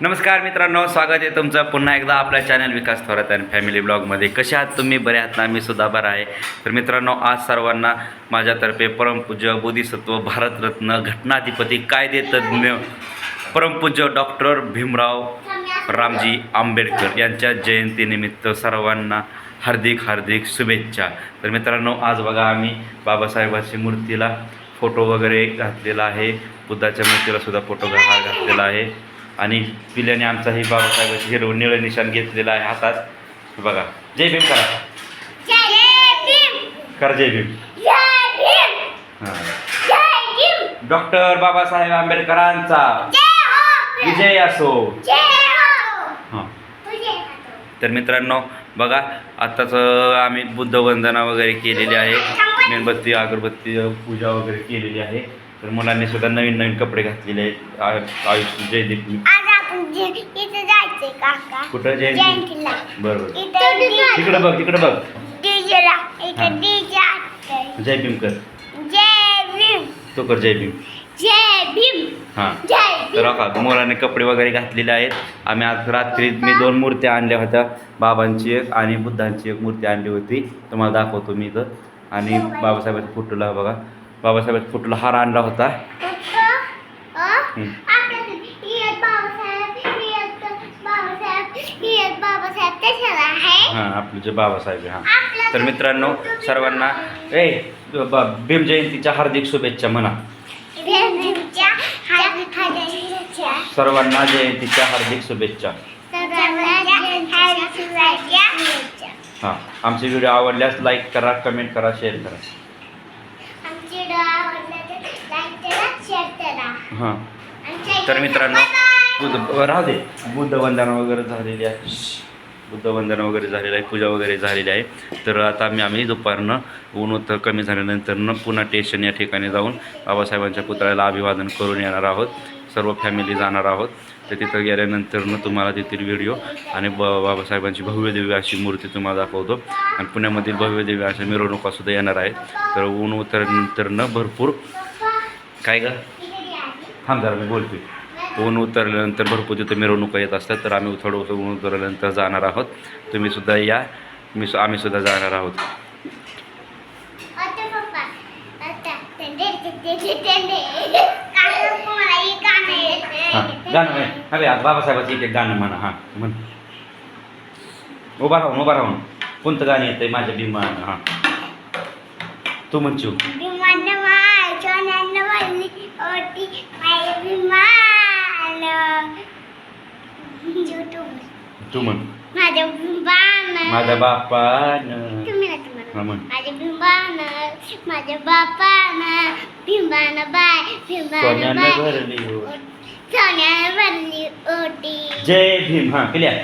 नमस्कार मित्रांनो स्वागत आहे तुमचं पुन्हा एकदा आपल्या चॅनल विकास थोरात आणि फॅमिली ब्लॉगमध्ये कसे आहात तुम्ही? बरे आहात ना? मी सुद्धा बरा आहे. तर मित्रांनो आज सर्वांना माझ्यातर्फे परमपूज्य बोधिसत्व भारतरत्न घटनाधिपती कायदेतज्ञ परमपूज्य डॉक्टर भीमराव रामजी आंबेडकर यांच्या जयंतीनिमित्त सर्वांना हार्दिक हार्दिक शुभेच्छा. तर मित्रांनो आज बघा आम्ही बाबासाहेबांची मूर्तीला फोटो वगैरे घातलेला आहे. बुद्धाच्या मूर्तीला सुद्धा फोटो घातलेला आहे. आणि पिल्याने आमचाही बाबासाहेबांची हिरवं निळं निशाण घेतलेलं आहे हातात. बघा. जय भीम करा. कर जय भीम. हां. डॉक्टर बाबासाहेब आंबेडकरांचा विजय असो. हां. तर मित्रांनो बघा आत्ताच आम्ही बुद्धवंदना वगैरे केलेली आहे. मेणबत्ती अगरबत्ती पूजा वगैरे केलेली आहे. तर मुलांनी सुद्धा नवीन नवीन कपडे घातलेले आहेत. आ- आयुष जयदीप आज आपण जे- इथे जायचंय काका. कुठं? जयंती. जयंतीला. बरोबर. इथं तिकडं बघ तिकडं बघ. डीजेला. हा. इथं डीजे असतंय. जय भीम कर. जय भीम. तो कर जय भीम. जय भीम. हां. जय तर भीम. बघा मुलांनी कपडे वगैरे घातलेले आहेत. आम्ही आज रात्री मी दोन मूर्त्या आणल्या होत्या. बाबांची एक आणि बुद्धांची एक मूर्ती आणली होती. तुम्हाला दाखवतो मी इथं. आणि बाबासाहेबांच्या फोटोला बघा. बाबासाहेबांच्या फोटोला हार आणला होता. फक्त, अं, हम्म. आपलं ही एक बाबासाहेब ही एक बाबासाहेब ही एक बाबासाहेब कशाला आहे? हां आपले जे बाबासाहेब आहे, हां. आपलं तर मित्रांनो सर्वांना ए ब- भीम जयंतीच्या हार्दिक शुभेच्छा म्हणा. भीमच्या हात- हाताच्या सर्वांना जयंतीच्या हार्दिक शुभेच्छा. सर्वांना शुभेच्छा. हां आमचे व्हिडिओ आवडल्यास लाईक करा कमेंट करा शेअर करा आमचे डोळे आवडले तर like करा, share करा. हां. तर मित्रांनो. बुद्ध राहू दे. बुद्ध वंदना वगैरे झालेली आहे. बुद्ध वंदना वगैरे झालेली आहे. पूजा वगैरे झालेली आहे. तर आता आम्ही आम्ही दुपारनं ऊन होतं कमी झाल्यानंतरनं पुन्हा स्टेशन या ठिकाणी जाऊन बाबासाहेबांच्या पुतळ्याला अभिवादन करून येणार आहोत. सर्व फॅमिली जाणार आहोत. तर तिथं गेल्यानंतरनं तुम्हाला तेथील व्हिडिओ आणि ब बाबासाहेबांची भव्य दिव्य अशी मूर्ती तुम्हाला दाखवतो. आणि पुण्यामधील भव्य दिव्य अशा मिरवणुकासुद्धा येणार आहेत. तर ऊन उतरल्यानंतरनं भरपूर काय ग? थांब जरा मी बोलते ऊन उतरल्यानंतर भरपूर तिथं मिरवणुका येत असतात तर आम्ही थोडं ऊन उतरल्यानंतर जाणार आहोत. तुम्ही सुद्धा या मी सु- आम्ही सुद्धा जाणार आहोत. हे गाणं. हां. अरे आज बाबासाहेबाचं एक एक गाणं म्हणा. हां म्हण. उभा राहून उभा राहून. कोणतं गाणं येतंय? माझ्या भीमान. हां. तू म्हणचू तू म्हण. माझं विमान. माझ्या बापानं. तुम्ही ना तुम्हाला. हां म्हण. माझे बिंबान माझ्या बापानं. बिंबान बाय बिंबान सोन्यानं बाय. भरली ओटी. सोन्यानं भरली ओटी. जय भीम. हां क्लिअर